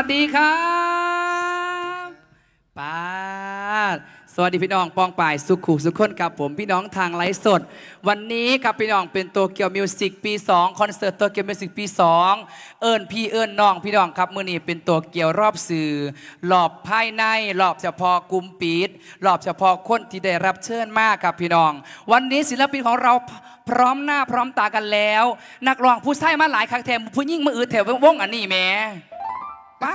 สวัสดีครับป้าสวัสดีพี่น้องปองป่ายสุขุสุขคนครับผมพี่น้องทางไลฟ์สด วันนี้ครับพี่น้องเป็นโตเกียวมิวสิกปี 2 คอนเสิร์ตโตเกียวมิวสิกปี 2 เอิญพี่เอิญน้องพี่น้องครับมื้อนี้เป็นโตเกียวรอบสื่อรอบภายในรอบเฉพาะกลุ่มปิดรอบเฉพาะคนที่ได้รับเชิญมากครับพี่น้อง วันนี้ศิลปินของเราพร้อมหน้าพร้อมตากันแล้ว นักร้องผู้ชายมาหลายครั้งแถมผู้ยิ่งมาอืดแถววงอันนี้แหม่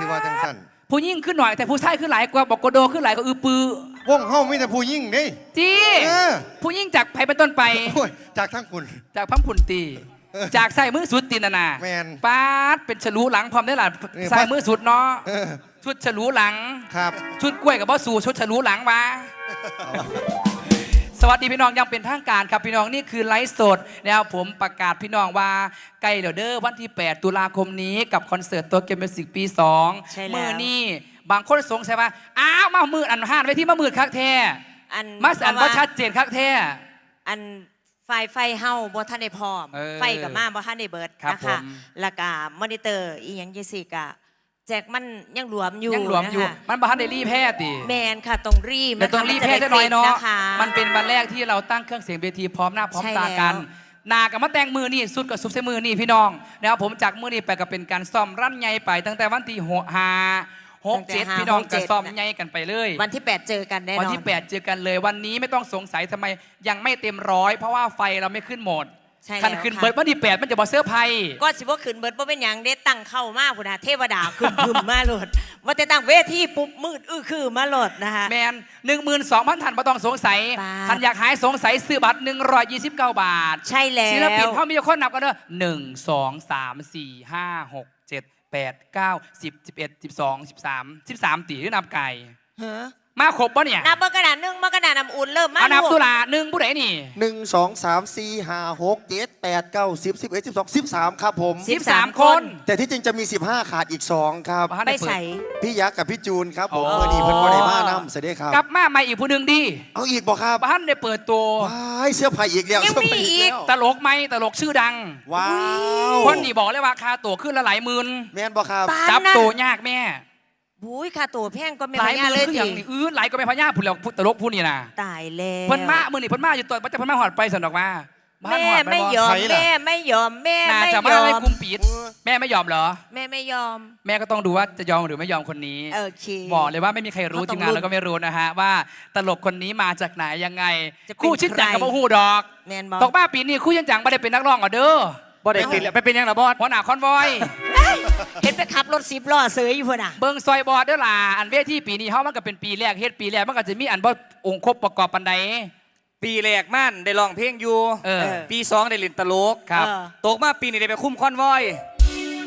สิว่าจังสั่นผู้ยิ่งขึ้นหน่อยแต่ผู้ชายขึ้นหลายกว่าบอกโกโดขึ้นหลายก็อือปือวงเฮามีแต่ผู้ยิ่งเด้จีเออผู้ยิ่งจากไผเป็นต้นไป โอ้ยจากทั้งคุณ จากพัมพุนตีเออจากใส่มือสุดตีนานาแม่นปาดเป็นฉลูหลังพร้อมได้หล่ะนี่ใส่มือสุดเนาะเออ ชุดฉลูหลัง ครับ ชุดกล้วยกับบอสูชุดฉลูหลังมาส วัสดีพี่น้องยังเป็นทางการครับพี่น้องนี่คือไลฟ์สดนะครับผมประกาศพี่น้องว่าใกล้เดี๋ยวเด้อวันที่ 8 ตุลาคมนี้กับคอนเสิร์ตตัวเกมมิวสิกปี2ใช่แล้วมือนี่บางคนสงสัยว่าอ้าวมามืดอันห้านไว้ที่มามืดคักแท้อันมาสันเพว่าราะชัดเจนคักแท้ อันไฟไฟเฮาบ่ทันได้พร้อม เออไฟกับมาบ่ทันได้เบิดครับนะผคะมแล้วก็มอนิเตอร์อีหยังจังซี่ก็ แจกมันยังหลวมอยู่ยังหลวมอยู่ นะคะมันบ้านเดลี่แพทย์ดิแมนค่ะตรงรีบแต่ตรงรีแพทย์จะน้อยเนาะนะคะมันเป็นวันแรกที่เราตั้งเครื่องเสียงเวทีพร้อมหน้าพร้อมใช่ตากันแล้วนากับมาแต่งมือนี่สุดกับซุปเสมือนี่พี่น้องนะครับผมจากมือนี่ไปก็เป็นการซ่อมรั่นใหญ่ไป ตั้งแต่วันที่หกหาหกตั้งแต่เจ็ดห้าพี่น้องหกก็เจ็ดซ่อมน่ะใหญ่กันไปเลย วันที่ 8 เจอกันแน่นอน วันที่ 8 เจอกันเลยวันนี้ไม่ต้องสงสัยทำไมยังไม่เต็มร้อย เพราะว่าไฟเราไม่ขึ้นหมด ใช่แล้วคันขึ้นค่ะ เบิร์ดวันที่8มันจะบอเสื้อร์ไพ่ก็สิว่าขึ้นเบิดบ่เป็นหยังเด้ตั้งเข้ามาพุ่นน่ะเทวดาขึ้นพึมมาโลดว่าแต่ตั้งเวทีปุ๊บมืดอื้อคือมาโลดนะคะ แมนหนึ่งหมื่นสองพันท่านไม่ต้องสงสัยบาทท่านอยากหายสงสัยซื้อบัตรหนึ่งร้อยยี่สิบเก้าบาท ใช่แล้ว ศิลปินเขามีคนนับกันเด้อหนึ่งสองสามสี่ห้าหกเจ็ดแปดเก้าสิบสิบเอ็ดสิบสองสิบสามสิบสามตีหรือนับไก่เฮ้อ มาครบปะเนี่ยนับเบอร์กระดาษหนึ่งเบอร์กระดาษน้ำอุ่นเริ่มมาเอานับลูกตุลาหนึ่งผู้ใดนี่หนึ่งสองสามสี่ห้าหกเจ็ดแปดเก้าสิบสิบเอ็ดสิบสองสิบสามครับผม สิบสามคนแต่ที่จริงจะมี 15 ขาดอีก 2 ครับบ้านไปได้เปิดใส่พี่ยักษ์กับพี่จูนครับผมอ๋อ เมื่อนี้เพิ่นบ่ได้มานำเสด็จครับ กลับมาใหม่อีกผู้หนึ่งดิเอาอีกบ่ครับบ้านได้เปิดตัว ว้ายเสื้อผ้าอีกแล้วยังเสื้อมีผ้าอีก แล้วตลกไหมตลกชื่อดังว้าวคนนี่บอกเลยว่าค่าตั๋วขึ้นละหลายหมื่นแม่นบ่ครับ ปาจับนั่นตัวยากแม่ บุ้ยค่าตัวแพงก็ไม่หลายพยาหเลมื่ยนคืออทีย่างนี้อื้อหลายก็ไม่พญาพูดแล้วพูดตลกพูดนี่นะตายแล้วเพิ่นมามือนี่เพิ่นมาอยู่ตัวมันจะเพิ่นมาหอดไปสนอกมาบ้านแม่หอดปไม่บ่ยอมใครล่ะ แม่ไม่ยอมแม่น่าไม่จะยมาอให้มคุมปิดแม่ไม่ยอมเหรอ แม่ไม่ยอมแม่ก็ต้องดูว่าจะยอมหรือไม่ยอมคนนี้ โอเค บอกเลยว่าไม่มีใครรู้เขาต้ทีองมงานลุ้นแล้วก็ไม่รู้นะฮะ ว่าตลกคนนี้มาจากไหนยังไง จะเป็นคู่ชิดจังใครกับพ่อฮูดอก แมนบอก ตกบ้าปีนี้คู่ยังจังไม่ได้เป็นนักร้องอะเด้อบ่ได้ติดแล้วไปเป็นยังล่ะบอส หัวหน้าคอนวอย เห็นไปขับรถสิบล้อเสยอยู่พุ่นอะ เบิ้งซอยบอดเด้อล่ะอันเวทีปีนี้เฮามันก็เป็นปีแรกเฮ็ดปีแรกมันก็จะมีอันบ่องค์ครบประกอบปันใด ปีแรกม่านได้ร้องเพลงอยู่เออปีสองได้เล่นตลกครับ เออ ตกมาปีนี้ได้ไปคุ้มคอนวอย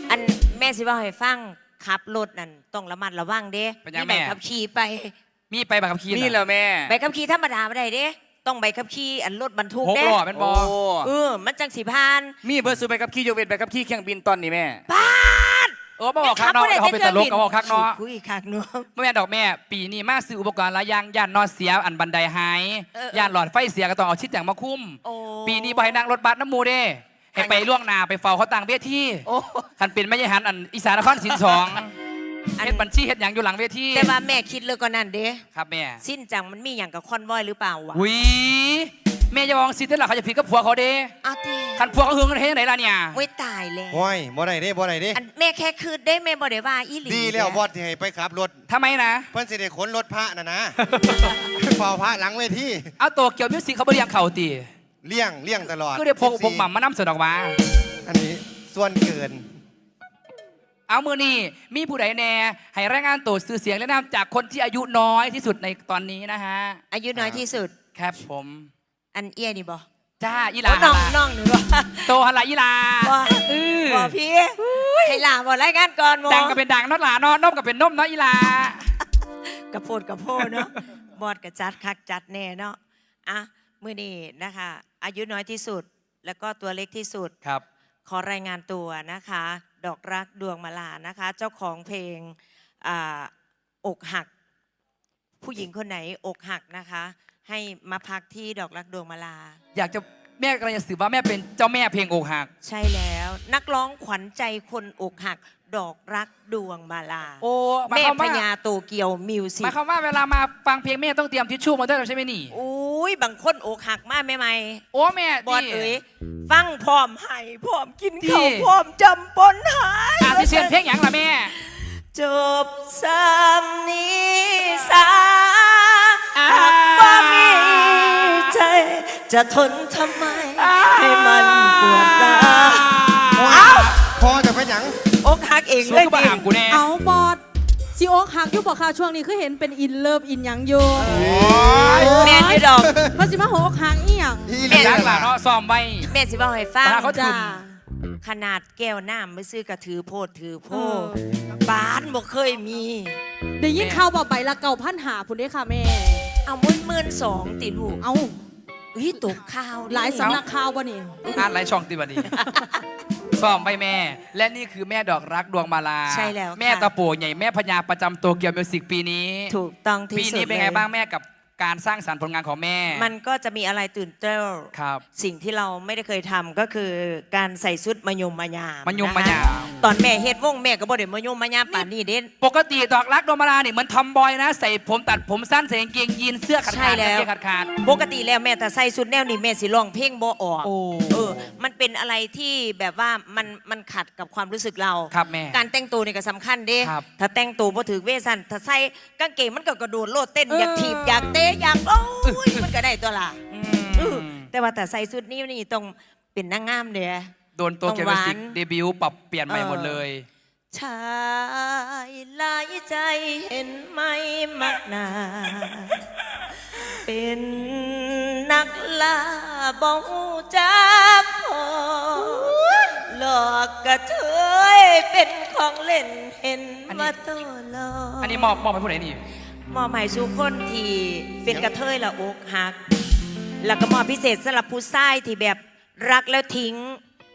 อันแม่สิว่าให้ฟังขับรถนั่นต้องระมัดระวังเด้เป็นยังมีใบแม่ขับขี่ไปมีไปบักขับขี่นี่แหละแม่ ใบขับขี่ธรรมดาไม่ได้เด้ ต้องใบขับขี่อันรถบรรทุกหกเด้ล้อแม่นบ่โอ้เออมันจังสิพานมีเบอร์สูไปกับขี่ยกเว้นไปกับขี่เครื่องบินตอนนี้แม่เออบ่บอกคักเนาะเดี๋ยวเขาเป็นตลกก็บอกคักเนาะคุยคักเนาะ บ่แม่นดอกแม่ ปีนี้มาซื้ออุปกรณ์หลายอย่างย่านนอนเสียอันบันไดหายเออเออย่านหลอดไฟเสียก็ต้องเอาชิดจังมาคุ้ม โอ้ ปีนี้บ่ให้นั่งรถบัสน้ำหมูเด้ให้ไปล่วงหน้าไปเฝ้าเขาต่างเวทีโอ้ คันเป็นไม่ใช่หันอันอีสานนครศิลป์สอง อันเฮ็ดบัญชีเฮ็ดหยังอยู่หลังเวทีแต่ว่าแม่คิดเลยก็นั่นเด้ครับแม่สิ้นจังมันมีอย่างกับคอนวอยหรือเปล่าวะหุยแม่จะมองสิเด้อล่ะเขาจะผิดกับผัวเขาเด้อ้าวตีคันผัวเขาหึงกันเฮ็ดจังไดล่ะเนี่ยไว้ตายแล้วห้อยบ่ได้เด้บ่ได้เด้อันแม่แค่คืนได้แม่บ่ได้ว่าอีหลีดีแล้วบอสที่ให้ไปขับรถทำไมนะเพิ่นสิได้ขนรถพระน่ะนะเฝ้าพระหลังเวทีเอาตัวเกี่ยวมิวสิกเขาบ่เรียงเขาติเลี่ยงเลี่ยงตลอดก็ได้พกพกหม่ำมานำเสนอออกมาอันนี้ส่วนเกิน เอามือนี่มีผู้ใดแน่ให้รายงานตัวสื่อเสียงและนามจากคนที่อายุน้อยที่สุดในตอนนี้นะฮะอายุน้อยที่สุด ครับผมอันเอียนี่บ่จ้าอีหโอ้ลาน้องหลาน้องหนูบ่โตฮัลลาอีหลาบ่เออบ่พี่ให้หลาบ่รายงานก่อนบ่ดังก็เป็นดังเนอดหลาเนอนมก็เป็นนมเนาะอีหลากระโพดกระโพดเนาะบอดกระจัดคักจัดแน่เนาะอะมื้อนี้นะคะ อายุน้อยที่สุดแล้วก็ตัวเล็กที่สุดครับ ขอรายงานตัวนะคะ ดอกรักดวงมาลานะคะ เจ้าของเพลงอ่าอกหัก ผู้หญิงคนไหนอกหักนะคะ ให้มาพักที่ดอกรักดวงมาลา อยากจะแม่กำลังจะสื่อว่าแม่เป็นเจ้าแม่เพลงอกหัก ใช่แล้วนักร้องขวัญใจคนอกหัก ดอกรักดวงมาลาโอ้หมายแม่ความพว่าญาโตเกียวมิวสิหมายความว่าเวลามาฟังเพลงแม่ต้องเตรียมทิชชู่มาด้วยใช่ไหมนี่ อุ้ยบางคนอกหักมากแม่ไหมโอ้แม่บอดนี่ เอ๋ยฟังพร้อมให้พร้อมกินที่ ข้าวพร้อมจำปนหายอ่านที่เชียนเพลงอย่างละแม่ จบซ้ำนี้สาอ่าหากว่ามีใจ จะทนทำไม ให้มั เองสู้เลยก็บ้าดิอ่างกูแน่ เอาบอดซีโอกหักอยุบอกค่ะช่วงนี้คือเห็นเป็นอินเลิฟอินหยังอยู่แม่ที่ดอกเพราะสิมาหัวอกหักอีหยังอีหแม่ลีรักหลานเนาะซ้อมไว้ แม่สิบอกให้ฟังเวลาเขาจ้า ขนาดแก้วน้ำไม่ซื้อกระถือโพดถือโพเออปานบ่เคยมี ได้ยินข่าวบอกใบละเก่าพันหาพุ่นเด้ค่ะแม่ เอามื่นมื่นสองติลูกเอาอุ้ยตกข้าวดิหลายสำนักข่าวบ่นี่อ่านหลายช่องติบันนี้ ซ้อมไปแม่ และนี่คือแม่ดอกรักดวงมาลาใช่แล้วค่ะ แม่ตะโปใหญ่แม่พญาประจำโตเกียวมิวสิกปีนี้ ถูกต้องที่ปีสุดนี้เป็นลยไงบ้างแม่กับ การสร้างสรรค์ผลงานของแม่ มันก็จะมีอะไรตื่นเต้นครับ สิ่งที่เราไม่ได้เคยทำก็คือการใส่ชุดมายมมายามมายมนะคะมายามตอนแม่เฮ็ดวงแม่ก็บ่ได้มายมมายามป่านนี้เด่นปกติดอกรักดวงมาลาเนี่ยเหมันทอมบอยนะ ใส่ผมตัดผมสั้นใส่กางเกงยีนเสื้อขาดใช่ขาดแล้วกางเกงขาดขาด ปกติแล้วแม่แต่ใส่ชุดแนวนี้แม่สิร้องเพลงบ่ออกโอ้เออมันเป็นอะไรที่แบบว่ามันมันขัดกับความรู้สึกเราครับแม่การแต่งตัวนี่ก็สำคัญเด้ครับถ้าแต่งตัวพอถือเวสันถ้าใส่กางเกงมันก็กระโดดโลดเต้นเออออยากถีบอยากเตะอยากโอ้ยมันก็ได้ตัวละอืเออมแต่ว่าแต่ใส่ชุดนี้นี่ต้องเป็นนางงามเด้อ โดนตัวเกียวมิวสิกต้องหวานเดบิวต์ปรับเปลี่ยนใหม่หมดเลย ชายหลายใจเห็นไหมมักหนาเป็นนักล่าบ่ฮู้จักพอหลอกกระเทยเป็นของเล่นเห็นอันนี้ว่าตัวหลอกอันนี้มอบมอบให้ผู้ใดนี่ มอบให้สู่คนที่เป็นกระเทยและอกหัก แล้วก็มอบพิเศษสำหรับผู้ชายที่แบบรักแล้วทิ้ง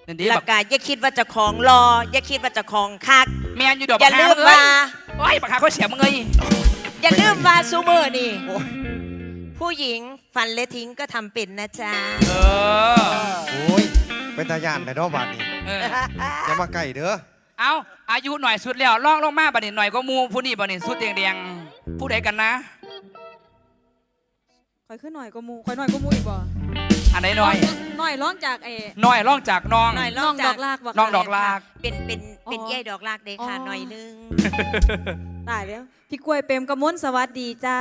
นั่นดีแล้วแบบก็อย่าคิดว่าเจะของรอ อย่าคิดว่าเจะของคัก แมนอยู่ดอกอย่าลืมบักฮว่าเอ้ยปากกาเขาเสียมึงเลยอย่าลืมว่าซูเมอร์นี่โอ้ยผู้หญิงฟันและทิ้งก็ทำเป็นนะจ๊ะ เออโอ้ยเป็นตาย่านแต่ดอกบาดนี่เออ อย่ามาใกล้เด้อ เอาอายุหน่อยสุดแล้วล่องลงมาบัดนี้หน่อยก็มูผู้นี่บัดนี้สุดแดงๆ ผู้ใดกันนะ คอยขึ้นหน่อยก็มูคอยหน่อยก็มูอีกบ่อันไหนหน่อยหน่อยร้องจากไอ้หน่อยล่องจากน้อง หน่อยน้องดอกลากบ่น้องดอกลาก เป็นเป็นเป็นอ๋อ เย่ดอกลากเด้ค่ะอ๋อหน่อยนึง ตายแล้ว พี่กล้วยเปรมกระมวลสวัสดีจ้า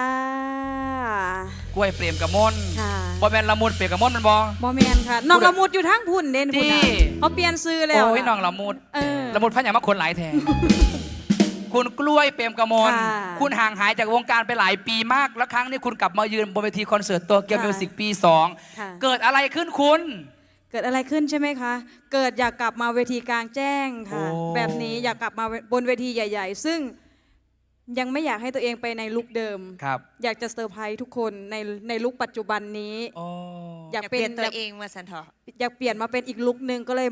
กล้วยเปรมกระมนค่ะบ่แม่นละมุดเปรมกระมนมันบ่บอแมนค่ะ น้องละมุดอยู่ทั้งพุ่นเด่นพุ่นน่ะดี เขาเปลี่ยนซื้อแล้วโอ้ยน้องละมุด เออละมุดพันอย่างมาคนหลายแทน คุณกล้วยเปรมกระมนค่ะคุณห่างหายจากวงการไปหลายปีมาก แล้วครั้งนี้คุณกลับมายืนบนเวทีคอนเสิร์ตตัวเกียวค่ะมิวสิกปีสองค่ะเกิดอะไรขึ้นคุณ เกิดอะไรขึ้นใช่ไหมคะ เกิดอยากกลับมาเวทีกลางแจ้งค่ะ โอ้ แบบนี้อยากกลับมาบนเวทีใหญ่ ๆ ซึ่งยังไม่อยากให้ตัวเองไปในลุคเดิม ครับอยากจะเซอร์ไพรส์ทุกคนในในลุคปัจจุบันนี้ โอ้ อยากอยากเป็เปนลี่ยนตัวแบบเองมาสันเถอะ อยากเปลี่ยนมาเป็นอีกลุคหนึ่งก็เลย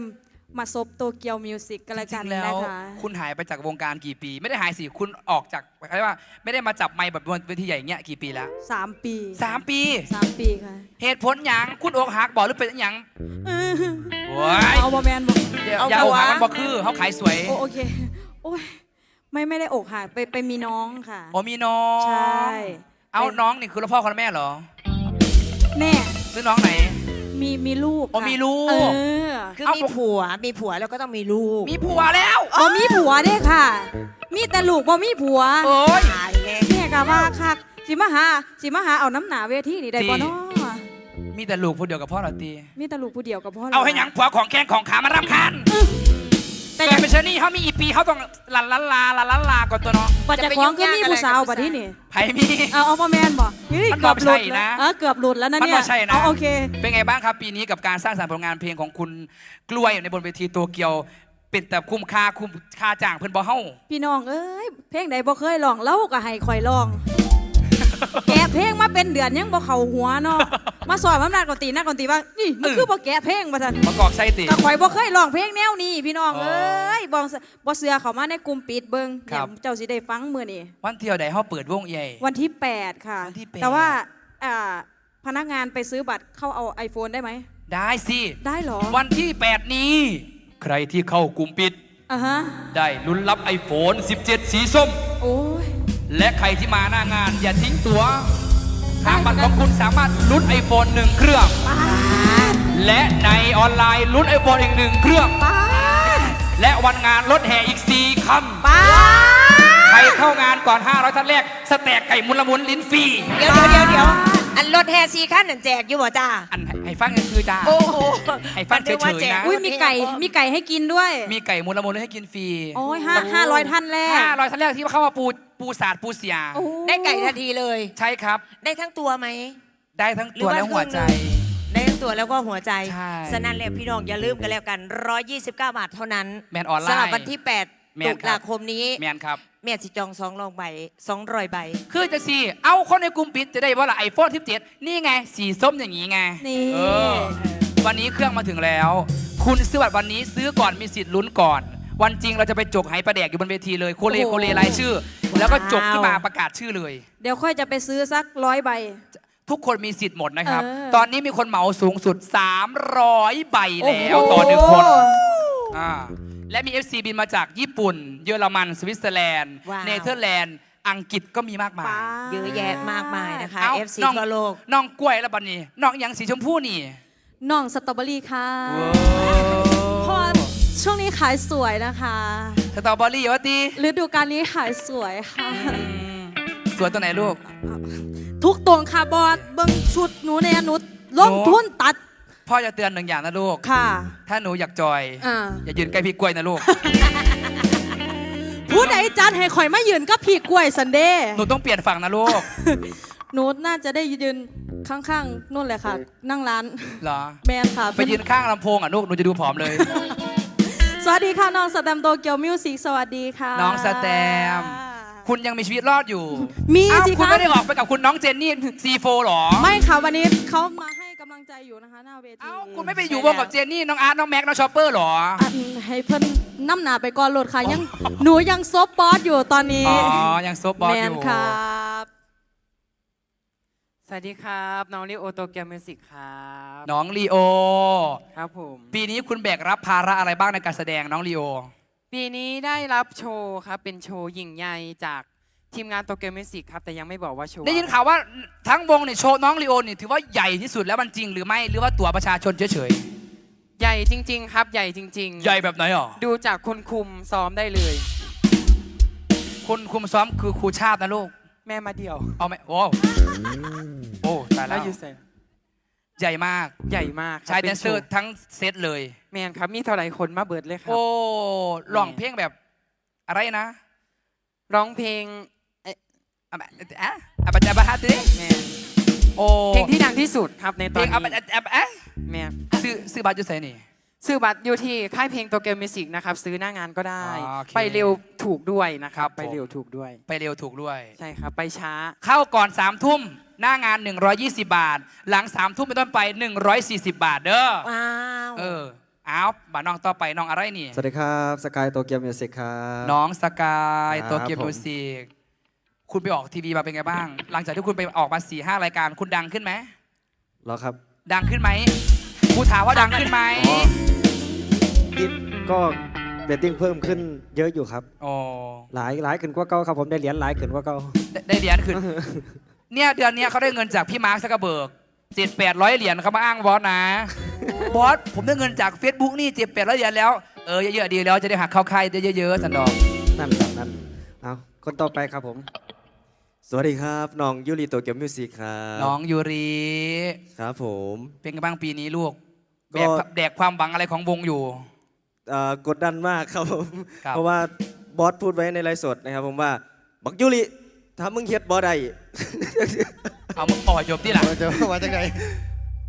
มาซบโตเกียวมิวสิกกันละจกัรินงๆแล้วนะคะคุณหายไปจากวงการกี่ปี ไม่ได้หายสิคุณออกจากเรียกว่า ไม่ได้มาจับไมค์แบบบนเวทีใหญ่อย่างเงี้ยกี่ปีแล้วสามปีสามปี สามปีค่ะเหตุผลหยังคุณอกหักบอกหรือเป็นหยังโอ้ยเอาบอแมนบอกอย่าอย่าอกหักมันบอกคือเขาขายสวยโอโอเคโอ้ยไม่ไม่ได้อกหักไปไปมีน้องค่ะ โอ้มีน้องใช่เอาน้องนี่คือพ่อคนแม่เหรอแน่ซื้อน้องไหน มีมีลูกอ๋อค่ะมีลูก เออคือเอามีผัวมีผัวแล้วก็ต้องมีลูกมีผัวแล้วบ่มีผัวเด้ค่ะ มีแต่ลูกบ่มีผัวโอ้ย ตายแล้วแม่ก็ว่าคักสิมาหาสิมาหาเอาน้ำหนาเวทีนี่ได้บ่ดี เนาะมีแต่ลูกผู้เดียวกับพ่อเราตี มีแต่ลูกผู้เดียวกับพ่อเอาให้หยังผัวของแข้งของขามารับคัน แต่แต่เป็นชนี่เขามีอีปีเขาต้องลันลันลาลันลันลาก่อนตัวเนาะปัจจัยของก็มีผู้สาวบัดนี้นี่ไผมี เอาเอาบ่แม่นบ่เฮ้ยมันเกือบหลุดบ่ใช่แล้วนะ เออเกือบหลุดแล้วนะมันเนี่ยบ่ใช่นะ เอาโอเค เป็นไงบ้างครับปีนี้กับการสร้างสรรค์ผลงานเพลงของคุณกล้วยในบนเวทีโตเกียว เป็นแต่คุ้มค่าคุ้มค่าจ้างเพิ่นบ่เฮาพี่น้องเอ้ยเพลงใดบ่เคยร้องเล่าก็ให้ข่อยร้อง แกะเพลงมาเป็นเดือนยังบ่เข้าหัวเนาะมาสอนอำนาจกอนตีนักกอนตีว่านี่มันคือบ่แกะเพลงว่าซั่นประกอบไส้ติ ก็ข่อยบ่เคยร้องเพลงแนวนี้พี่น้องอ๋อเอ้ยบ่เสบ่เสือเข้ามาในกลุ่มปิดเบิ่งครับเดี๋ยวเจ้าสิได้ฟังมื้อนี้วันเที่ยวใดเฮาเปิดวงใหญ่ วันที่ 8 ค่ะ วันที่8แต่ว่าอ่าพนักงานไปซื้อบัตรเข้าเอา iPhone ได้ไหม ได้สิ ได้เหรอวันที่ 8 นี้ ใครที่เข้ากลุ่มปิด อะฮะได้ลุ้นรับ iPhone 17 สีส้ม โอ้ย และใครที่มาหน้างาน อย่าทิ้งตัวทางบัตรของคุณสามารถลุ้น iPhone หนึ่งเครื่องป้าดและในออนไลน์ลุ้น iPhone อีกหนึ่งเครื่องป้าดและวันงานรถแห่อีก 4คันป้าดใครเข้างานก่อน 500 ท่านแรก สแต็กไก่มุนละมุนลิ้นฟรีเดี๋ยวเดี๋ยวเดี๋ยวเดี๋ยวอันรถแฮซีขั้นนั่นแจกอยู่บ่จ้าอันให้ให้ฟังกันคือจ้าโอ้โหให้ฟังเฉยๆนะมักว่าแจกอุ้ยมีไก่มีไก่ให้กินด้วย มีไก่มุนละมุนให้กินฟรีโอ้ยห้าห้าร้อยท่านแรก500ท่านแรกที่เข้ามาปู ปูสาดปูเสีย โอ้ได้ไก่ทันทีเลย ใช่ครับ ได้ทั้งตัวไหม ได้ทั้งตัวและหัวใจ ได้ทั้งตัวแล้วก็หัวใจใช่ฉะนั้นแล้วพี่น้องอย่าลืมกันแล้วกัน 129 บาทเท่านั้นแมนออนไลน์สำหรับวันที่แม8นตุครับ ลาคมนี้ แมนครับ แม่สิจองสองรองใบสองร้อยใบ คือจะสีเอาคนในกลุ่มปิดจะได้ว่าละไอโฟน17นี่ไง สีส้มอย่างนี้ไงนี่ เออวันนี้เครื่องมาถึงแล้ว คุณซื้อบัตรวันนี้ซื้อก่อนมีสิทธิ์ลุ้นก่อน วันจริงเราจะไปจกไหประแดกอยู่บนเวทีเลย โคเลโคเลรายชื่อ แล้วก็จกขึ้นมาประกาศชื่อเลย เดี๋ยวค่อยจะไปซื้อสักร้อยใบ ทุกคนมีสิทธิ์หมดนะครับ เออ ตอนนี้มีคนเหมาสูงสุด 300 ใบแล้วโโต่อหนึ่งคนอ่าและมี FC บินมาจากญี่ปุ่น เยอรมัน สวิตเซอร์แลนด์ ว้าว เนเธอร์แลนด์ อังกฤษก็มีมากมายป้าเยอะแยะมากมายนะคะเอ้า FC น้องทั่วโลก น้องกล้วยแล้วบัดนี้น้องหยังสีชมพูนี่น้องสตรอเบอรี่ค่ะ เพราะว่าช่วงนี้ขายสวยนะคะ สตรอเบอรี่วะตีฤดูกาลนี้ขายสวยค่ะ สวยตัวไหนลูก ทุกตรงค่ะบอสเบิ้งชุดหนูเนี่ยหนูลงหนูทุนตัด พ่อจะเตือนหนึ่งอย่างนะลูก ค่ะ ถ้าหนูอยากจอย อ่า อย่ายืนใกล้พี่กล้วยนะลูก ผู้ใดจัดให้ข่อยมายืนก็ผีกล้วยสันเดย์หนูต้องเปลี่ยนฝั่งนะลูก หนูน่าจะได้ยืนข้างๆนู่นเลยค่ะ นั่งร้าน เหรอ แมนค่ะไปยืนข้างลำโพงอะลูก หนูจะดูผอมเลย สวัสดีค่ะ น้องสแตมโตเกียวมิวสิกสวัสดีค่ะน้องสแตม คุณยังมีชีวิตรอดอยู่มีอ้าวสิคุณคะไม่ได้ออกไปกับคุณน้องเจนนี่ซีโฟหรอ ไม่ค่ะวันนี้เขามาให้กำลังใจอยู่นะคะหน้าเวทีเอ้าคุณไม่ไปอยู่วงกับเจนนี่น้องอาร์ตน้องแม็กน้องชอปเปอร์หรอ อันให้เพิ่นน้ำหนาไปก่อนโหลดค่ะยังหนูยังซบบอสอยู่ตอนนี้อ๋อ ยังซบบอสแมอนยู่ ครับส วัสดีครับ น้องลิโอโตเกียวมิวสิกครับน้องลีโอ ครับผม ปีนี้คุณแบกรับภาระอะไรบ้างในการแสดงน้องลีโอ ปีนี้ได้รับโชว์ครับ เป็นโชว์ยิ่งใหญ่จากทีมงานโตเกียวมิวสิกครับ แต่ยังไม่บอกว่าโชว์ได้ยินข่าวว่าทั้งวงเนี่ยโชว์น้องลีโอนี่ถือว่าใหญ่ที่สุดแล้วมันจริงหรือไม่หรือว่าตัวประชาชนเฉยใหญ่จริง ๆ ครับ ใหญ่จริงๆใหญ่แบบไหนอะดูจากคนคุมซ้อมได้เลยคุณคุมซ้อมคือครูชาตินะลูก แม่มาเดียว เอาไหมโอ้ โอ้ตายแล้แล้ววอยู่ใส่ใหญ่มากใหญ่มากครับชายแดป็นเซอร์โชว์ทั้งเซตเลย แมนครับมีเท่าไหร่คนมาเบิดเลยครับ โอ้ร้องเพลงแบบอะไรนะร้องเพลงอะบะอะอะบะจะบะฮะติแมนโอ้เพลงที่ดังที่สุดครับในตเพอลนงอะบะนี้อะบะอะแมน ซื้อซื้อบัตรอยู่ไสนี่ ซื้อบัตรอยู่ที่ค่ายเพลงโตเกียวมิวสิกนะครับ ซื้อหน้างานก็ได้อ๋อโอเคไปเร็วถูกด้วยนะครัครับบไปเร็วถูกด้วย ไปเร็วถูกด้วย ใช่ครับ ไปช้า เข้าก่อน3ามทุ่มหน้างาน 120 บาท หลัง3ามทุ่มเป็นต้นไป 140 บาทเด้อว้าวเออเอาบาน้องต่อไปน้องอะไรนี่ สวัสดีครับสกายโตเกียวมิวสิกครับ น้องสกายครับตัวเกียวผม มิวสิกคุณไปออกทีวีมาเป็นไงบ้าง หลังจากที่คุณไปออกมา4ี่ห้ารายการคุณดังขึ้นไหม เหรอครับ ดังขึ้นไหมครูถามว่าดังขึ้นไหม อ๋อ นี่ก็เรตติ้งเพิ่มขึ้นเยอะอยู่ครับโอ้หลายหลายขึ้นกว่าเก่าครับผมได้เหรียญหลายขึ้นกว่าเก่าได้ได้เหรียญขึ้น เนี่ยเดือนเนี้ยเขาได้เงินจากพี่มาร์คซักเกอร์เบิร์กเจ็ดแปดร้อยเหรียญเขามาอ้างบอสนะ บอสผมได้เงินจาก Facebook นี่เจ็ดแปดร้อยเหรียญแล้ว เออเยอะๆดีแล้วจะได้หักเข้าค่ายได้เยอะๆสันดอกนั่นครับนั่นเอาคนต่อไปครับผม สวัสดีครับน้องยูริโตเกียวมิวสิกครับน้องยูรี ครับผม เป็นไงบ้างปีนี้ลูกก็แบกแดกความหวังอะไรของวงอยู่ เอ่อกดดันมากครับผมครับ เพราะว่าบอสพูดไว้ในไลฟ์สดนะครับผมว่าบักยูริถ้ามึงเฮ็ดบ่ได้เอามาปล่อยจบที่หลังว่าจะว่าจังไง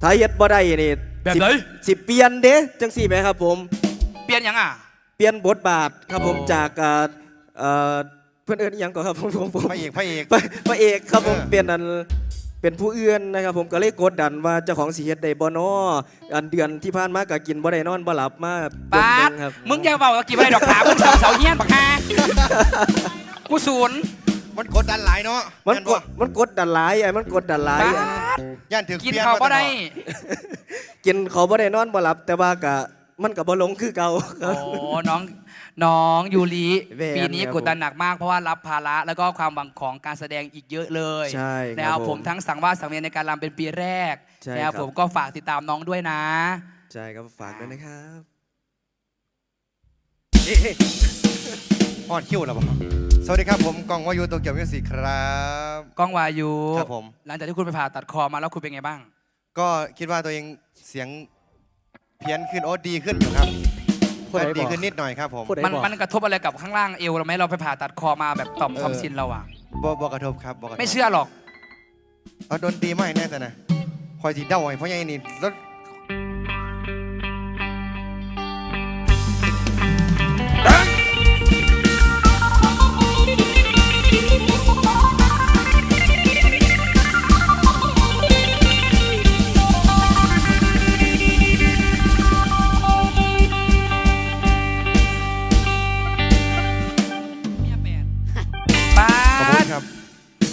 ถ้าเฮ็ดบ่ได้นี่แบบไหน สิสิเปลี่ยนเด้จังสี่ไหมครับผมเปลี่ยนยังอะ เปลี่ยนบทบาทครับผมโอ้จากเอ่อเอ่อเพื่อนเอิญยังก่อนครับผมผมผมพระเอกพระเอก พระพระเอกครับผมเออ เปลี่ยนอัน เป็นผู้อื่นนะครับผมก็เลยกดดันว่าเจ้าของสีเฮ็ดได้บ่นออันเดือนที่ผ่านมาก็กินบ่ได้นอนบ่หลับมาเดือนปาหนึดงครับมึงอย่าบอกว่ากี่ใบดอกขามึงเสาเสาเฮี้ยนปักฮากูศูนย์มันกดดันหลายเนาะมันย่านกบ่ดมันกดดันหลายไอ้มันกดดันหลายปาอะดย่านถึงกินปลี่ยเขามก็ได้ตลอกินเขาบ่ได้นอนบ่หลับแต่ว่าก็มันก็บ่ลงคือเก่าคโอ้รับน้อง น้องยูริแม่นปีนี้ครับกดดันหนักมากเพราะว่ารับภาระแล้วก็ความหวังของการแสดงอีกเยอะเลยใช่ครับนะครับผมผมทั้งสังวาสสังเวียนในการรำเป็นปีแรกใช่นะครับครับผมก็ฝากติดตามน้องด้วยนะ ใช่ครับฝากด้วยนะครับพอดคิวแล้วบ่สวัสดีครับผมกองวายุโตเกียวมิวสิกครับ ก้องวายุครับผม หลังจากที่คุณไปผ่าตัดคอมาแล้วคุณเป็นไงบ้าง ก็คิดว่าตัวเองเสียงเพี้ยนขึ้นโอ้ดีขึ้นอยู่ครับ พูดอะไรก็ดีบอกขึ้นนิดหน่อยครับผมพูดอะไรมันบอกมันกระทบอะไรกับข้างล่างเอวเราไหมเราไปผ่าตัดคอมาแบบต่อมเออทอมซินเราอะบ่บ่กระทบครับบ่กระทบไม่เชื่อหรอก เอาโดนตีไม่แน่แต่นะคอยสีเด้าไว้เพราะยังไงนี่แล้ว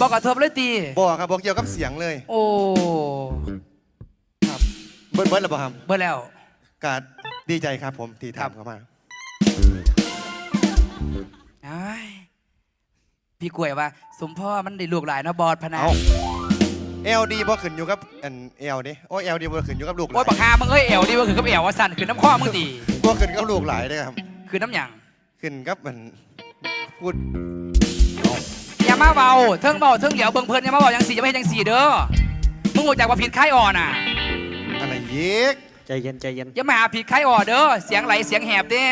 บอกกระทบเลยตีบ่ครับบ่เกี่ยวกับเสียงเลย โอ้ครับเบิร์ดเบิร์ดหรือเปล่าครับเบื่อแล้ว กาดดีใจครับผมที่ครับทำเข้ามาไอ้ายพี่กล้วยว่า สมพ่อมันได้ลูกหลายเนาะบอดพะนะเอาเอลดีบ่ขึ้นอยู่กับอันเอลนี่โอ้เอลดีบ่ขึ้นอยู่กับลูกหโอ้ลายยบักฮามึงเอ้ยเอวดิว่าคือกับเอวว่าสั่นคือน้ำข้อมึงตีบ่ขึ้นกับลูกหลายเด้อครับ คือน้ำหยังขึ้นกับมันพูดอย่า มาเบาเทิงเบาเทิงเหลียวเบิ่งเพลินอย่ามาเบายังสี่จะไม่ให้ยังสี่เด้อมึงรู้จักว่าผิดค่ายอ่อนอะอะไรยีกใจเย็นใจเย็นอย่ามาหาผิดค่ายอ่อนเด้อเสียงไหลเสียงแหบเด้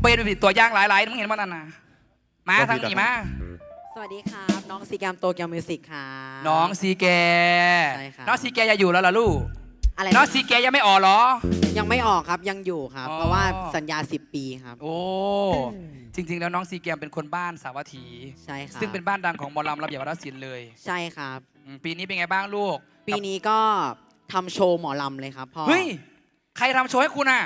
เป็นผิดตัวอย่างหลายๆมึงเห็นมันนั่นน่ะมาทางนี้มาสวัสดีครับน้องซีแกมโตเกียวมิวสิกค่ะน้องซีแกใช่ครับน้องซีแกอย่าอยู่แล้วล่ะลูก อะไรน้องนะซีแกยังไม่ออกเหรอ ยังไม่ออกครับยังอยู่ครับ อ๋อ เพราะว่าสัญญา 10 ปีครับ โอ้ จริง ๆ แล้วน้องซีแกมเป็นคนบ้านสาวัตถี ใช่ครับซึ่งเป็นบ้านดังของหมอลำระเบียบวัฒนศิลป์เลยใช่ครับ อืมปีนี้เป็นไงบ้างลูกปีนี้ก็ทำโชว์หมอลำเลยครับพ่อเฮ้ย ใครทำโชว์ให้คุณอะ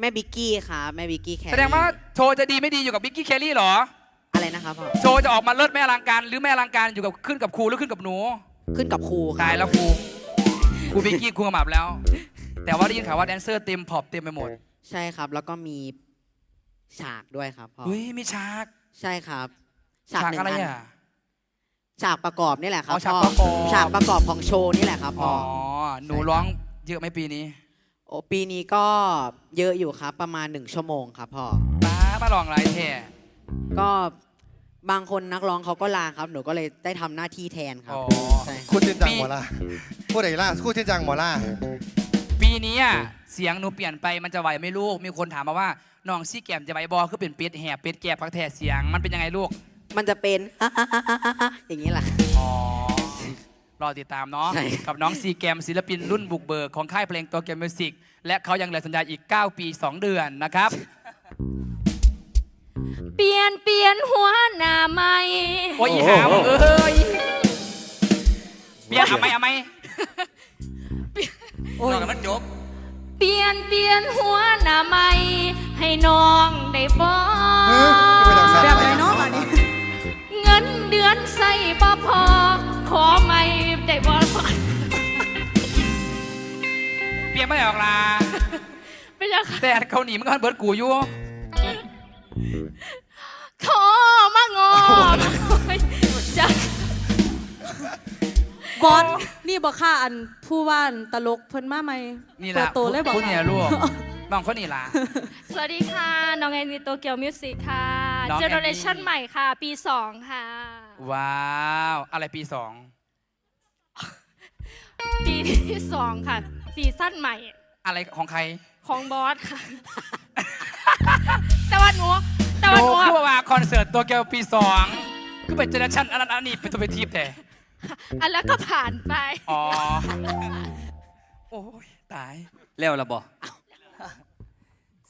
แม่บิกกี้ครับแม่บิกกี้แคแสดงว่าโชว์จะดีไม่ดีอยู่กับบิ๊กกี้แคลรี่เหรอ อะไรนะครับพ่อโชว์จะออกมาเลิศแม่อลังการ หรือแม่อลังการอยู่กับขึ้นกับครูหรือขึ้นกับหนู ขึ้นกับครูครัตายบแล้วครู ครูบิ๊กกี้ครูขมับแล้ว แต่ว่าได้ยินข่าวว่าแดนเซอร์เต็มพอบเต็มไปหมดใช่ครับ แล้วก็มีฉากด้วยครับพ่อเฮ้ยมีฉากใช่ครับฉากหนึ่งอะไรนอะ ฉากประกอบนี่แหละครับอ๋อฉากพ่อประกอบ ฉากประกอบของโชว์นี่แหละครับพ่อ๋ออหนูร้องเยอะไหมปีนี้โอ้ปีนี้ก็เยอะอยู่ครับ ประมาณหนึ่งชั่วโมงครับพ่อป้ามาลองไรแท้ก็บางคนนักร้องเขาก็ลาครับ หนูก็เลยได้ทำหน้าที่แทนครับอ๋อใช่ครับคู่ชินจังหมอล่า คู่ไหนล่าคู่ชินจังหมอล่า ปีนี้อะเสียงหนูเปลี่ยนไปมันจะไหวไหมลูก มีคนถามมาว่าน้องซี่แกมจะไหวบอคือเป็นเป็ดแหบเป็ดแกบพักแท้เสียงมันเป็นยังไงลูก มันจะเป็น อย่างนี้แหละ อ๋อ รอติดตามเนาะ ใช่ กับน้องซีแกมศิลปินรุ่นบุกเบิกของค่ายเพลงตัวเกมมิวสิกและเขายังเหลือสัญญาอีก 9 ปี 2 เดือนนะครับ เปลี่ยนเปลี่ยนหัวหน้าใหม่ โอ้ยอีหามเอ้ยเปลี่ยนเอาไหมเอาไหม นอกจากมันจบ เปลี่ยนเปลี่ยนหัวหน้าใหม่ให้น้องได้บอเฮ้ยก็ไม่ต้องสั่นแบบไหนเนาะอันนี้ เงินเดือนใส่บ่พอ ขอไม่ได้บอเปลี่ยนไม่ออกลาเป็นยังไงแต่เขาหนีมันก็เบิร์ดกูอยู่โทรมางอจะ บอสนี่บอกค่าอันผู้ว่านตลกเพิ่นมาไหมนี่เปิล่ะดตัวเลยบอกพูดเนี่ยลูกน้องคนนี้ล่ะ สวัสดีค่ะ น้องแอนนีโตเกียวมิวสิกค่ะ น้องเจแอนนี่ เนอเรชั่นใหม่ค่ะ ปี 2 ค่ะ ว้าวอะไรปีสองปีที่ 2 ค่ะซีซั่นใหม่อะไรของใครของบอสค่ะ แต่ว่าหนูแต่ว่าโอ้หนูคือว่าคอนเสิร์ตตัวเกลปีสองคือเป็นเจเนอเรชั่นอันนั้นอันนี้เป็นตัวเป็นทีมแต่ อันแล้วก็ผ่านไป อ๋อ โอ้ยตาย แล้วละบอ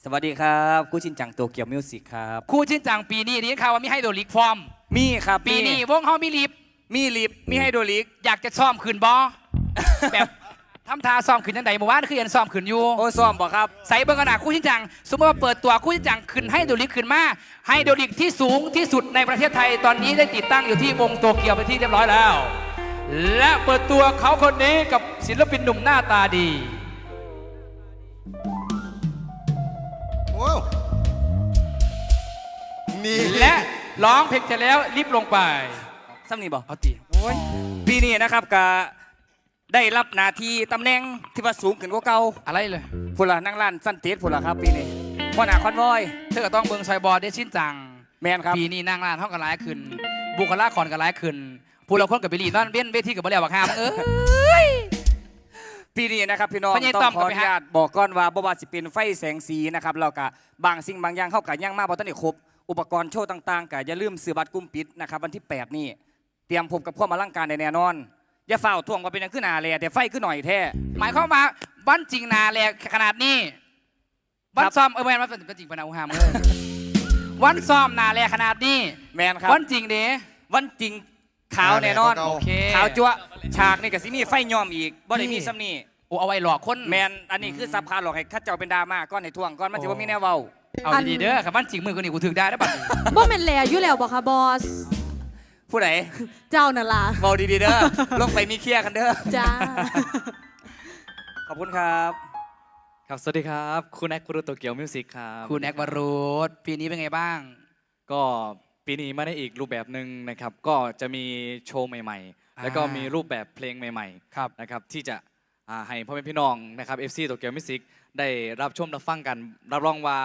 สวัสดีครับกูชินจังโตเกียวมิวสิกครับ คู่ชิ้นจังปีนี้นี่ข่าวว่ามีให้โดลิกฟอร์ม มีครับปีนี้มีวงเฮามีลิฟต์มีลิฟต์มีไฮโดรลิก อยากจะซ้อมขืนบอ แบบ ทำท่าซ้อมขืนยังไงเมื่อวานคือยันซ้อมขืนอยู่โอ้ซ้อมบอกครับ ใส่เบิ่งกระดาษคู่ชิ้นจัง สมมติว่าเปิดตัวคู่ชิ้นจังขึ้นให้โดลิกขึ้นมา ให้โดลิกที่สูงที่สุดในประเทศไทยตอนนี้ได้ติดตั้งอยู่ที่วงโตเกียวไปนที่เรียบร้อยแล้ว และเปิดตัวเขาคนนี้กับศิลปินหนุ่มหน้าตาดีโอ้วนี่และร้องเพลงเสร็จแล้วรีบลงไปซ้ำนี่บอกเอาตีโอ้ยปีนี้นะครับก็ ได้รับหน้าที่ตำแหน่งที่ว่าสูงขึ้นกว่าเก่าอะไรเลย พุ่นละนั่งร้านสั้นเตสพุ่นละครับปีนี้พ่อหน้าคอนวอย เธอก็ต้องเบิ่งซอยบอลได้ชิ้นจัง แมนครับปีนี้นางร้านเท่ากันร้ายขึ้น บุคลากรกันร้ายขึ้นผู้เราคนกับบิลลี่นอนเบี้ยนเวทีกับบ่แล้วบักฮามเอ้ย ปีนี้นะครับพี่น้องไม่ใช่ต้ต้อองมขออกับไปนุหาญาตบอกก่อนว่าบ่ว่าสิเป็นไฟแสงสีนะครับแล้วก็บางสิ่งบางอย่างเข้ากับย่างมากบ่ทันได้ครบอุปกรณ์โชว์ต่างๆก็อย่าลืมซื้อบัตรกลุ่มปิดนะครับวันที่ 8 นี่ เตรียมพบกับความอลังการในแน่นอน อย่าฝ่าวท่วงว่าเป็นหยังขึ้นหนาแลแต่ไฟขึ้นหน่อยแท้หมายความว่าวันจริงนาแลขนาดนี้วันซ้อมเออแม่นวันเป็นจริงปะนะอุฮามเอ้ยวันซ้อมนาแลขนาดนี้แมนครับวันจริงเด้วันจริงขาวแน่นอนโอเคขาวจั๊วะฉากนี่ก็สิมีไฟย้อมอีกบ่ได้มีซ้ำนี่โอ้เอาไว้หลอกคนแมนอันนี้คือซับคาหลอกให้ข้าเจ้าเป็นดราม่าก้อนในท่วงก้อนมันจะว่ามีแนวเว้าเอาดีๆเด้อครับวันจริงมือคนนี้กูถึกได้แล้วบัดนี้บ่แม่นแหล่อยู่แล้วบ่คะบอส ผู้ใดเจ้านั่นล่ะเว้าดีๆเด้อลงไปมีเคลียร์กันเด้อ จ้า ขอบคุณครับ ครับ สวัสดีครับ คุณแอคคุรุโตเกียวมิวสิกครับคุณแอควารูดปีนี้เป็นไงบ้าง ก็ปีนี้มาในอีกรูปแบบหนึ่งนะครับ ก็จะมีโชว์ใหม่อ่าๆแล้วก็มีรูปแบบเพลงใหม่ครับ ๆนะครับที่จะอ่าให้พ่อแม่พี่น้องนะครับ FC โตเกียวมิวสิกได้รับชมรับฟังกัน รับรองว่า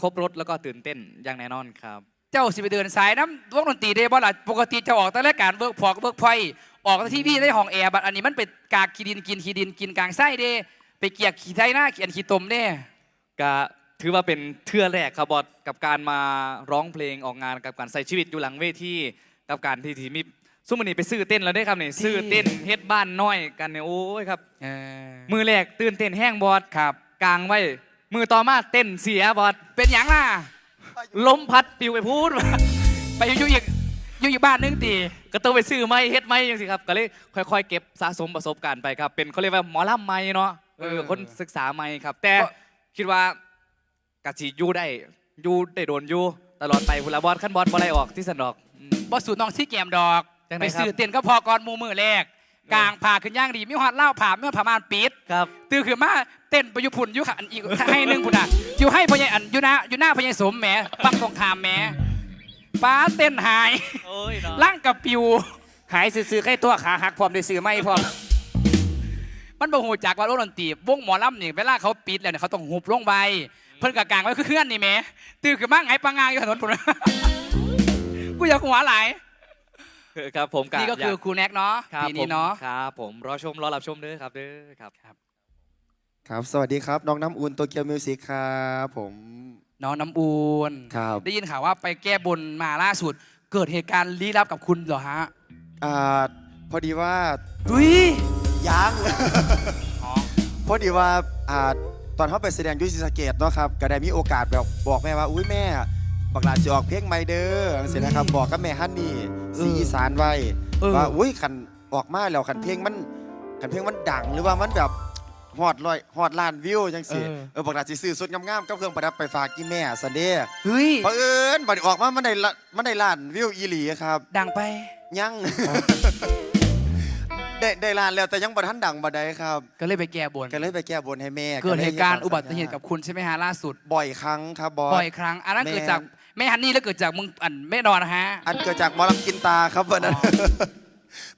ครบรถแล้วก็ตื่นเต้นอย่างแน่นอนครับ เจ้าสิไปเดินสายน้ำวงดนตรีได้บ่ล่ะปกติจะออกแต่รายการเวิร์กพอกเวิร์กพอยออกแต่ทีวีได้ห้องแอร์บัดอันนี้มันเป็นกากขี้ดินกินขี้ดินกินกลางไส้เด้ไปเกียกขี้ไทยหน้าเขียนขี้ตมเด้ก็ถือว่าเป็นเทื่อแรกครับบอสกับการมาร้องเพลงออกงานกับการใส่ชีวิตอยู่หลังเวทีกับการที่ที่มีซุ่มอนี้ไปซื้อเต้นแล้วได้ครับนี่ซื้อเต้นเฮ็ดบ้านน้อยกันเนี่ยโอ้ยครับเออมือแรกตื่นเต้นแห้งบอสครับ กลางไว้มือต่อมาเต้นเสียบอสเป็นหยังล่ะ ล้มพัดปิวไปพูด ไปอยู่อีกอยู่อีกบ้านนึงตีก็ต้องไปซื้อไม้เฮ็ดไม้ยังสิครับ ก็เลยค่อยๆ เก็บสะสมประสบการณ์ไปครับ เป็นเขาเรียกว่าหมอลำไม้เนาะเออคนศึกษาไม้ครับ แต่คิดว่ากะสิอยู่ได้อยู่ได้โดนอยู่ตลอดไปพุนละบอสขั้นบอสบ่ได้ออกที่สนอกอืมบ่สูตรน้องที่แกมดอกจังไหนไปครับซื้อเต้นก็พอก่อนหมูมือแรกกลางผ่าขึ้นย่างดีมีหอดเหล้าผ่าไม่หอดผ่ามานปิดครับตื่นขึ้นมา เต้นไปอยู่พุ่นอยู่ขันอีกให้หนึงพุ่นอะอยู่ให้พญอันอยู่หน้าอยู่หน้าพญสมแหมฟังตรงขามแหมป้าเต้นหายโอ้ยเนาะร่างกับปิว หายซื้อๆใกล้ตัวขาหักพร้อมได้ซื้อไม่พร้อมมันบ่ฮู้จักว่าโลกดนตรีวงหมอลำนี่เวลาเขาปิดแล้วเนี่ยเขาต้องหุบลงไปเพิ่นกะกลางไว้คือเพื่อนนี่แหมตื่นขึ้นมาไงปังงางอยู่ถนนพุ่นกูอยากหัวหลายครับผมกะนี่ก็คือครูแน็กเนาะครับปีนี้เนาะ ผมครับผมรอชมรอรับชมเด้อครับเด้อครับ ครับ สวัสดีครับ น้องน้ำอุ่นโตเกียวมิวสิกครับผมน้องน้ำอูนครับ ได้ยินข่าวว่าไปแก้บนมาล่าสุด เกิดเหตุการณ์ลี้ลับกับคุณเหรอฮะอ่าพอดีว่าดุยยังพอดีว่าอ่าตอนเขาไปแสดงอยุทธศเกตเนาะครับก็ได้มีโอกาสแบบบอกแม่ว่าอุ้ยแม่บักหลานสิออกเพลงใหม่เด้อเสร็จนะครับบอกกับแม่ฮันนี่สีอีสานไว้เออว่าอุ้ยขันออกมาแล้วขันเพลงมันขันเพลงมันดังหรือว่ามันแบบ ฮอดลอยฮอดล้านวิวจังสิเออบักหลานสิซื้อสุดงามๆกับเครื่องประดับไปฝากกินแม่สันเด้เฮ้ย เพราะเอิญบัดนี้ออกมามันได้ละมันได้ล้านวิวอีหลีครับ ดังไป ยังได้ได้ล้านแล้วแต่ยังบ่ทันดังบ่ได้ครับ ก็เลยไปแก้บน ก็เลยไปแก้บนให้แม่เกิดเหตุการณ์ลยอุบัติเหตุกับคุณใช่ไหมฮะล่าสุด บ่อยครั้งครับบอส บ่อยครั้ง อันนั้นแม่ เกิดจากแม่ฮันนี่แล้วเกิดจากมึงอันแม่นอนนะฮะ อันเกิดจากหมอลำกินตาครับวันนั้น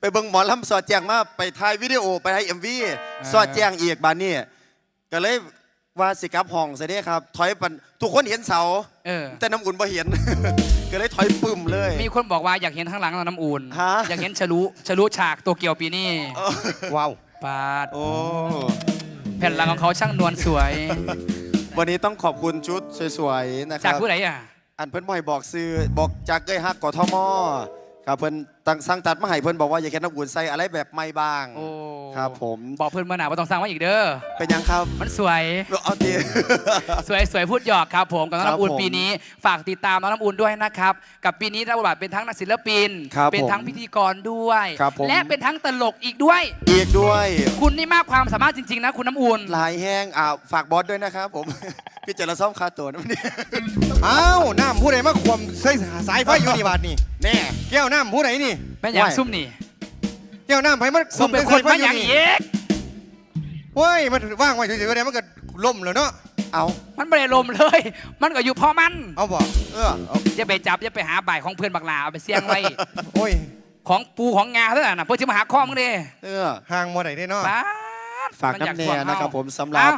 ไปเบิ่งหมอลำสอดแจงมาไปถ่ายวิดีโอไปถ่ายเอ็มวีสอดแจงอีกบานนี้ก็เลยว่าสิกลับห้องซะเด้ครับ ถอยปันทุกคนเห็นเสา เออ แต่น้ำอุ่นบ่เห็น ก็เลยถอยปึ่มเลย มีคนบอกว่าอยากเห็นข้างหลังเราน้ำอุ่นฮะ อยากเห็นฉลุฉลุฉากตัวเกียวปีนี้ว้าวปาดโอ้แผ่นหลังของเขาช่างนวลสวย วันนี้ต้องขอบคุณชุดสวยๆนะคจารักบผู้ใดอะ อันเพิ่นบ่อยบอกซื้อบอกจากเกยฮักกทม ครับเพิ่นตั้งสั่งตัดมาให้เพิ่นบอกว่าอย่าแค่นักบุญใส่อะไรแบบไม่บ้าง โอ้ ครับผม บอกเพื่อนมาหนาว่าต้องสร้างมาอีกเด้อ เป็นยังครับมันสวย เอาตีสวยสวยพูดหยอกครับผมกับน้องครับน้ำอุ่นผมปีนี้ ฝากติดตามน้องน้ำอุ่นด้วยนะครับ กับปีนี้รับบทบาทเป็นทั้งนักศิลปิน ครับเป็นผมทั้งพิธีกรด้วย ครับผม และเป็นทั้งตลกอีกด้วย อีกด้วยคุณนี่มากความสามารถจริงๆนะคุณน้ำอุ่น ลายแห้งอ่าฝากบอสด้วยนะครับผม พี่เจรซ่อมคาตัวนะวันนี้อ้าวน้ำผู้ใดมาควมใส่สายไฟอยู่นี่บาดนี่แน่แก้วน้ำผู้ใดนี่ แม่นอย่างว่าซุ่มนี่ แก้วน้ำไผมันซุ่มเป็นคนมาอย่างนี่เอกเว้ยมันว่างไว้เฉยๆได้มันก็ล่มแล้วเนาะเอามันไม่ได้ลมเลย มันก็อยู่เพราะมันเอาบอกเอออย่าไปจับอย่าไปหาบ่ายของเพื่อนบักลาเอาไปเสี่ยงไว้โอ้ยของปูของงาเท่านั้นนะเพื่อจะมาหาข้อมึงเด้เออห่างมาไหนได้เนาะป้าดฝากมัอยน้ำแน่ทวงนะครับเาผมสำหรับ เอ้า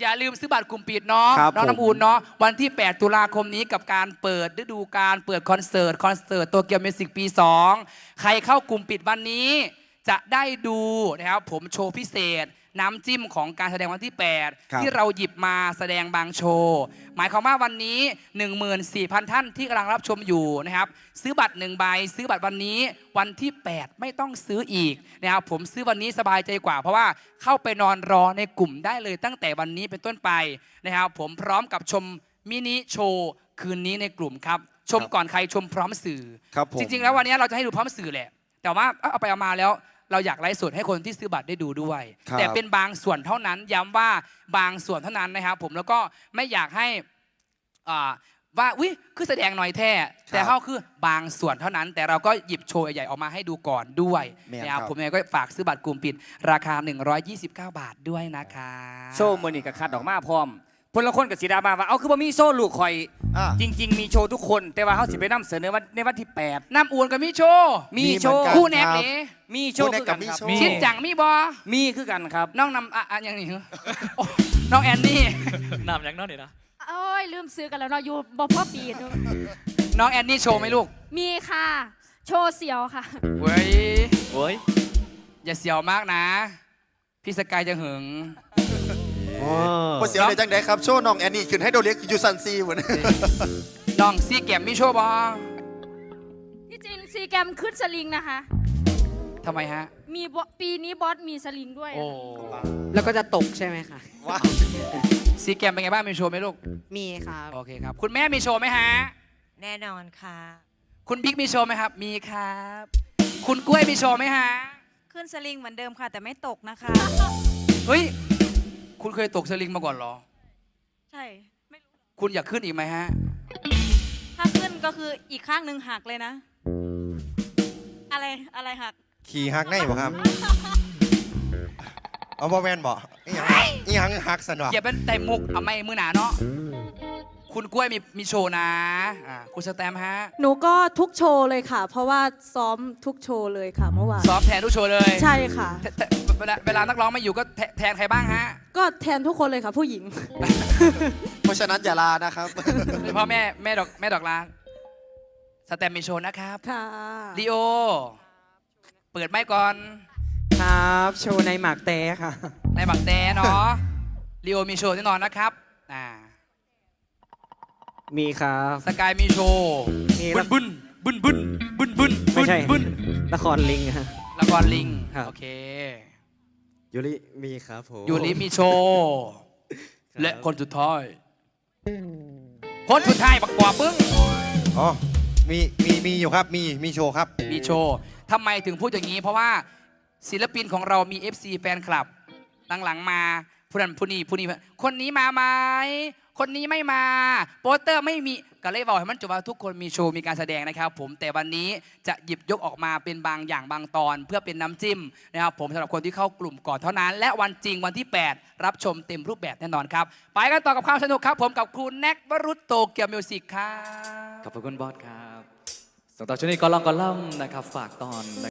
อย่าลืมซื้อบัตรกลุ่มปิดเนาะครับน้องผม น้ำอุ่นเนาะวันที่ 8 ตุลาคมนี้กับการเปิดฤดูการเปิดคอนเสิร์ตคอนเสิร์ตตัวเกียวมิวสิกปี 2 ใครเข้ากลุ่มปิดวันนี้ จะได้ดูนะครับผมโชว์พิเศษ น้ำจิ้มของการแสดงวันที่ครับ8ที่เราหยิบมาแสดงบางโชว์หมายความว่าวันนี้ 14,000 ท่านที่กำลังรับชมอยู่นะครับซื้อบัตรหนึ่งใบซื้อบัตรวันนี้วันที่ 8 ไม่ต้องซื้ออีกนะครับผมซื้อวันนี้สบายใจกว่า เพราะว่าเข้าไปนอนรอในกลุ่มได้เลยตั้งแต่วันนี้เป็นต้นไปนะครับผมพร้อมกับชมมินิโชว์คืนนี้ในกลุ่มครับชมก่อนใครชมพร้อมสื่อครับผมจริงๆ แล้ววันนี้เราจะให้ดูพร้อมสื่อแหละ แต่ว่าเอาเอาไปเอามาแล้ว เราอยากไลฟ์สดให้คนที่ซื้อบัตรได้ดูด้วย ครับ แต่เป็นบางส่วนเท่านั้นย้ำว่าบางส่วนเท่านั้นนะครับ ผมแล้วก็ไม่อยากให้อ่าว่าอุ้ยคือแสดงหน่อยแท้แต่เขาคือบางส่วนเท่านั้น แต่เราก็หยิบโชว์ใหญ่ๆออกมาให้ดูก่อนด้วยแม่นนะครับครับ ผมยังไงก็ฝากซื้อบัตรกลุ่มปิดราคา 129 บาทด้วยนะคะ โชว์มือนี่กับคัดออกมาพร้อม พลคนกับสีดามาว่าเอาคือบ่มีโซ่ลูกคอย อะจริง ๆ มีโชว์ทุกคน แต่ว่าเขาสิไปนำเสนอวันในวันที่ น้ำอูนกับมีโชว์8มีมีโชว์เหมือนกัน คู่แนบครับนี้มีโชว์คู่แนกคือกันกับมีครับโชว์ ชิ้นจังมีบอมีคือกันครับ น้องนำอะอะอย่างนี้โอ้น้องแอนนี่นำยังนอนนี่นะ โอ้ย ลืมซื้อกันแล้วเนาะอยู่บ่พ่อปีเนอะน้องแอนนี่โชว์ไหมลูกมีค่ะ โชว์เสียวค่ะ เว้ย โอ้ย อย่าเสียวมากนะ พี่สกายจะหึงอ๋อ พอเสียวเลยจังไดครับ โชว์น้องแอนนี่ขึ้นให้โดเล็กอยู่ซันซีเหมือนน้องซีแกมมีโชว์บอที่จริงซีแกมขึ้นสลิงนะคะ ทำไมฮะ มีบอปีนี้บอสมีสลิงด้วย โอ้ แล้วก็จะตกใช่ไหมคะว้าวซีแกมเป็นไงบ้างมีโชว์ไหมลูก มีครับ โอเคครับ คุณแม่มีโชว์ไหมฮะ แน่นอนค่ะ คุณบิ๊กมีโชว์ไหมครับ มีครับ คุณกล้วยมีโชว์ไหมฮะ ขึ้นสลิงเหมือนเดิมค่ะแต่ไม่ตกนะคะ เฮ้ย คุณเคยตกสลิงมาก่อนเหรอ ใช่ไม่รู้คุณอยากขึ้นอีกไหมฮะ ถ้าขึ้นก็คืออีกข้างหนึ่งหักเลยนะ อะไรอะไรหัก ขี่หักไงบ่ครับ เอาบอแมนบอกอีหยังอีหยังหักสันวะอย่าเป็นแต่มุกเอาไม่มือหนาเนาะ คุณกล้วยมีมีโชว์นะอ่าคุณสแตมป์ฮะ หนูก็ทุกโชว์เลยค่ะ เพราะว่าซ้อมทุกโชว์เลยค่ะเมื่อวาน ซ้อมแทนทุกโชว์เลยใช่ค่ะแทแท เวลาเวลานักร้องไม่อยู่ก็แทแทนใครบ้างฮะก็แทนทุกคนเลยค่ะผู้หญิง เพราะฉะนั้นอย่าลานะครับ โดยเฉพาะแม่แม่ดอกแม่ดอกลาสแตมป์มีโชว์นะครับค่ะลีโอ เปิดไมค์ก่อนครับโชว์ในหมากแต้ค่ะ ในบักแตเนาะลีโอมีโชว์แน่นอนนะครับอ่ามีครับ สกายมีโชว์มีบึละนบึนบึนบึนบึนบึนไม่ใช่ บึนละครลิงฮะ ละครลิง ครับ โอเค ยูริมีครับผมยูริมีโชว์และคนสุดท้าย คนสุดท้ายบักกว่าปึ้งอ๋อมีมีมีอยู่ครับมีมีโชว์ครับ มีโชว์ทำไมถึงพูดอย่างนี้ เพราะว่าศิลปินของเรามี FC แฟนคลับ หลังๆมาผู้นั้นผู้นี้ผู้นี้คนนี้มาไหมคนนี้ไม่มา โปสเตอร์ไม่มี ก็เลยบอกให้มันจบว่าทุกคนมีโชว์มีการแสดงนะครับ ผมแต่วันนี้จะหยิบยกออกมาเป็นบางอย่างบางตอน เพื่อเป็นน้ำจิ้มนะครับผมสำหรับคนที่เข้ากลุ่มก่อนเท่านั้น และวันจริงวันที่ 8 รับชมเต็มรูปแบบแน่นอนครับ ไปกันต่อกับความสนุกครับ ผมกับครูแน็กวรุตโตเกียวมิวสิกครับขอบคุณบอสครับส่งต่อช่วงนี้ก็ลองก็ล่ำนะครับฝากตอน